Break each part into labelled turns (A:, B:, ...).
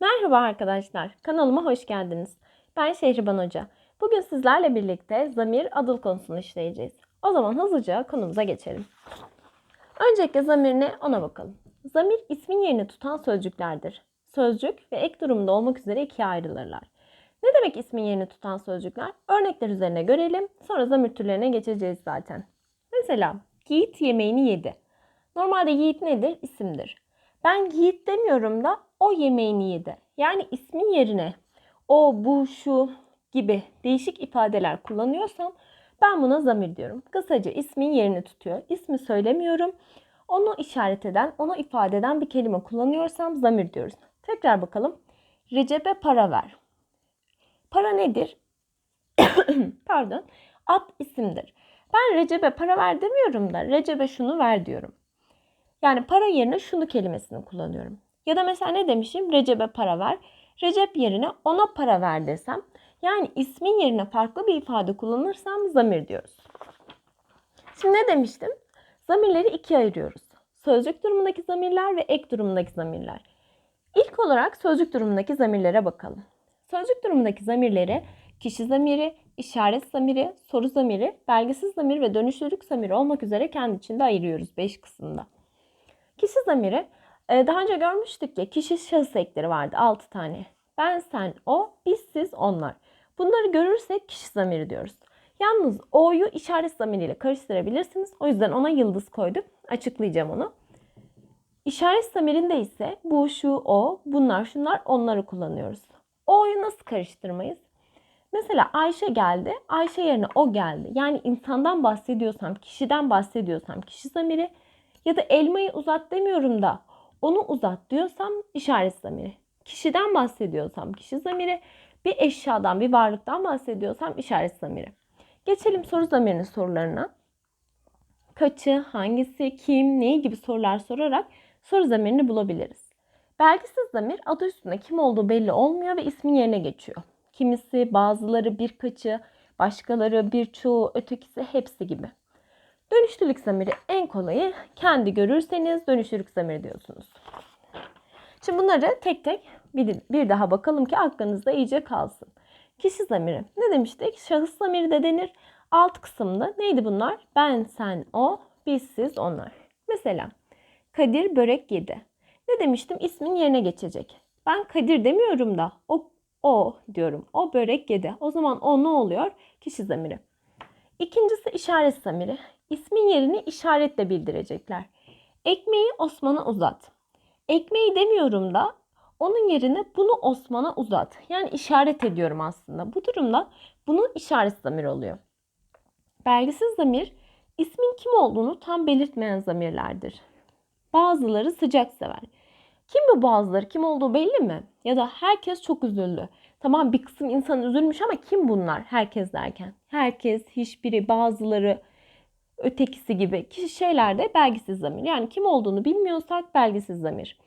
A: Merhaba arkadaşlar, kanalıma hoş geldiniz. Ben Şehriban Hoca. Bugün sizlerle birlikte zamir adıl konusunu işleyeceğiz. O zaman hızlıca konumuza geçelim. Öncelikle zamir ne ona bakalım. Zamir ismin yerini tutan sözcüklerdir. Sözcük ve ek durumda olmak üzere ikiye ayrılırlar. Ne demek ismin yerini tutan sözcükler? Örnekler üzerine görelim. Sonra zamir türlerine geçeceğiz zaten. Mesela Yiğit yemeğini yedi. Normalde Yiğit nedir? İsimdir. Ben Yiğit demiyorum da o yemeğini yedi. Yani ismin yerine o, bu, şu gibi değişik ifadeler kullanıyorsam ben buna zamir diyorum. Kısaca ismin yerini tutuyor. İsmi söylemiyorum. Onu işaret eden, onu ifade eden bir kelime kullanıyorsam zamir diyoruz. Tekrar bakalım. Recep'e para ver. Para nedir? Pardon. Ad isimdir. Ben Recep'e para ver demiyorum da Recep'e şunu ver diyorum. Yani para yerine şunu kelimesini kullanıyorum. Ya da mesela ne demişim? Recep'e para ver. Recep yerine ona para ver desem. Yani ismin yerine farklı bir ifade kullanırsam zamir diyoruz. Şimdi ne demiştim? Zamirleri ikiye ayırıyoruz. Sözcük durumundaki zamirler ve ek durumundaki zamirler. İlk olarak sözcük durumundaki zamirlere bakalım. Sözcük durumundaki zamirleri kişi zamiri, işaret zamiri, soru zamiri, belgesiz zamir ve dönüştürük zamiri olmak üzere kendi içinde ayırıyoruz 5 kısımda. Kişi zamiri daha önce görmüştük ya kişi şahıs ekleri vardı 6 tane. Ben, sen, o, biz, siz, onlar. Bunları görürsek kişi zamiri diyoruz. Yalnız o'yu işaret zamiriyle karıştırabilirsiniz. O yüzden ona yıldız koydum. Açıklayacağım onu. İşaret zamirinde ise bu, şu, o, bunlar, şunlar, onları kullanıyoruz. O'yu nasıl karıştırmayız? Mesela Ayşe geldi. Ayşe yerine o geldi. Yani insandan bahsediyorsam, kişiden bahsediyorsam kişi zamiri ya da elmayı uzat demiyorum da onu uzat diyorsam işaret zamiri. Kişiden bahsediyorsam kişi zamiri, bir eşyadan, bir varlıktan bahsediyorsam işaret zamiri. Geçelim soru zamirinin sorularına. Kaçı, hangisi, kim, neyi gibi sorular sorarak soru zamirini bulabiliriz. Belgisiz zamir adı üstünde kim olduğu belli olmuyor ve ismin yerine geçiyor. Kimisi, bazıları, birkaçı, başkaları, birçoğu, ötekisi hepsi gibi. Dönüştürlük zamiri en kolayı kendi görürseniz dönüştürlük zamiri diyorsunuz. Şimdi bunları tek tek bir, bir daha bakalım ki aklınızda iyice kalsın. Kişi zamiri. Ne demiştik? Şahıs zamiri de denir. Alt kısımda neydi bunlar? Ben, sen, o, biz, siz, onlar. Mesela Kadir börek yedi. Ne demiştim? İsmin yerine geçecek. Ben Kadir demiyorum da o, o diyorum. O börek yedi. O zaman o ne oluyor? Kişi zamiri. İkincisi işaret zamiri. İsmin yerini işaretle bildirecekler. Ekmeği Osman'a uzat. Ekmeği demiyorum da onun yerine bunu Osman'a uzat. Yani işaret ediyorum aslında. Bu durumda bunun işaret zamir oluyor. Belgisiz zamir ismin kim olduğunu tam belirtmeyen zamirlerdir. Bazıları sıcak sever. Kim bu bazıları? Kim olduğu belli mi? Ya da herkes çok üzüldü. Tamam bir kısım insan üzülmüş ama kim bunlar? Herkes derken. Herkes, hiçbiri, bazıları, ötekisi gibi kişi şeylerde belgisiz zamir. Yani kim olduğunu bilmiyorsak belgisiz zamir.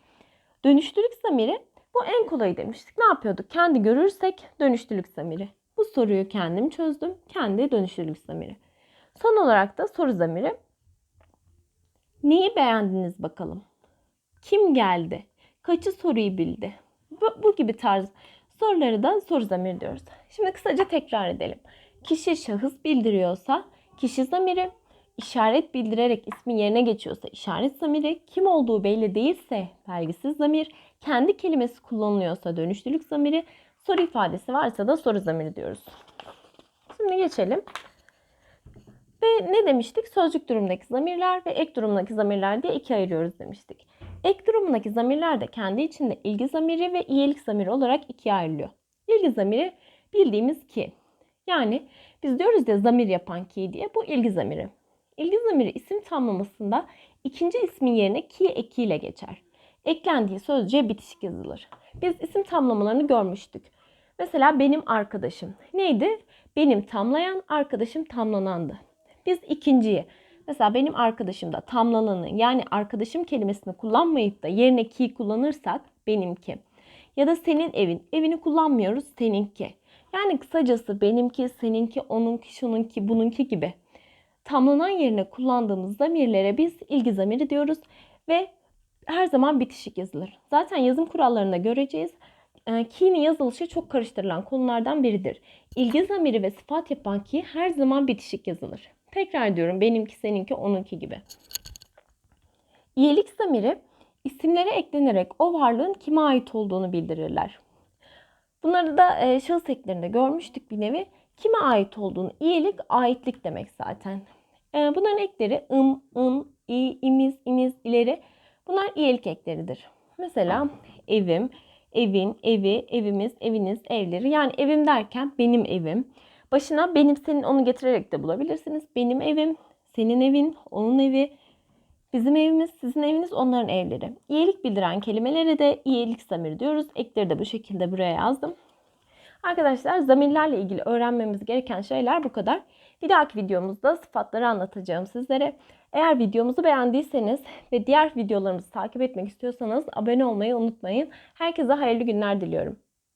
A: Dönüştürük zamiri bu en kolayı demiştik. Ne yapıyorduk? Kendi görürsek dönüştürlük zamiri. Bu soruyu kendim çözdüm. Kendi dönüştürlük zamiri. Son olarak da soru zamiri. Neyi beğendiniz bakalım? Kim geldi? Kaçı soruyu bildi? Bu, bu gibi tarz soruları da soru zamiri diyoruz. Şimdi kısaca tekrar edelim. Kişi şahıs bildiriyorsa kişi zamiri, işaret bildirerek ismi yerine geçiyorsa işaret zamiri, kim olduğu belli değilse belgisiz zamir, kendi kelimesi kullanılıyorsa dönüştürlük zamiri, soru ifadesi varsa da soru zamiri diyoruz. Şimdi geçelim. Ve ne demiştik? Sözcük durumundaki zamirler ve ek durumundaki zamirler diye ikiye ayırıyoruz demiştik. Ek durumundaki zamirler de kendi içinde ilgi zamiri ve iyilik zamiri olarak ikiye ayrılıyor. İlgi zamiri bildiğimiz ki. Yani biz diyoruz ya zamir yapan ki diye bu ilgi zamiri. İlgi zamiri isim tamlamasında ikinci ismin yerine ki ekiyle geçer. Eklendiği sözcüğe bitişik yazılır. Biz isim tamlamalarını görmüştük. Mesela benim arkadaşım. Neydi? Benim tamlayan, arkadaşım tamlanandı. Biz ikinciyi, mesela benim arkadaşım da tamlananı yani arkadaşım kelimesini kullanmayıp da yerine ki kullanırsak benimki. Ya da senin evin, evini kullanmıyoruz seninki. Yani kısacası benimki, seninki, onunki, şununki, bununki gibi tamlanan yerine kullandığımız zamirlere biz ilgi zamiri diyoruz ve her zaman bitişik yazılır. Zaten yazım kurallarında göreceğiz. e, ki'nin yazılışı çok karıştırılan konulardan biridir. İlgi zamiri ve sıfat yapan ki her zaman bitişik yazılır. Tekrar diyorum benimki, seninki, onunki gibi. İyilik zamiri isimlere eklenerek o varlığın kime ait olduğunu bildirirler. Bunları da e, şahıs eklerinde görmüştük bir nevi. Kime ait olduğunu, iyilik, aitlik demek zaten. E, bunların ekleri ım, ın, i, imiz, iniz, ileri. Bunlar iyilik ekleridir. Mesela evim, evin, evi, evimiz, eviniz, evleri. Yani evim derken benim evim. Başına benim, senin, onu getirerek de bulabilirsiniz. Benim evim, senin evin, onun evi, bizim evimiz, sizin eviniz, onların evleri. İyilik bildiren kelimelere de iyilik zamiri diyoruz. Ekleri de bu şekilde buraya yazdım. Arkadaşlar zamirlerle ilgili öğrenmemiz gereken şeyler bu kadar. Bir dahaki videomuzda sıfatları anlatacağım sizlere. Eğer videomuzu beğendiyseniz ve diğer videolarımızı takip etmek istiyorsanız abone olmayı unutmayın. Herkese hayırlı günler diliyorum.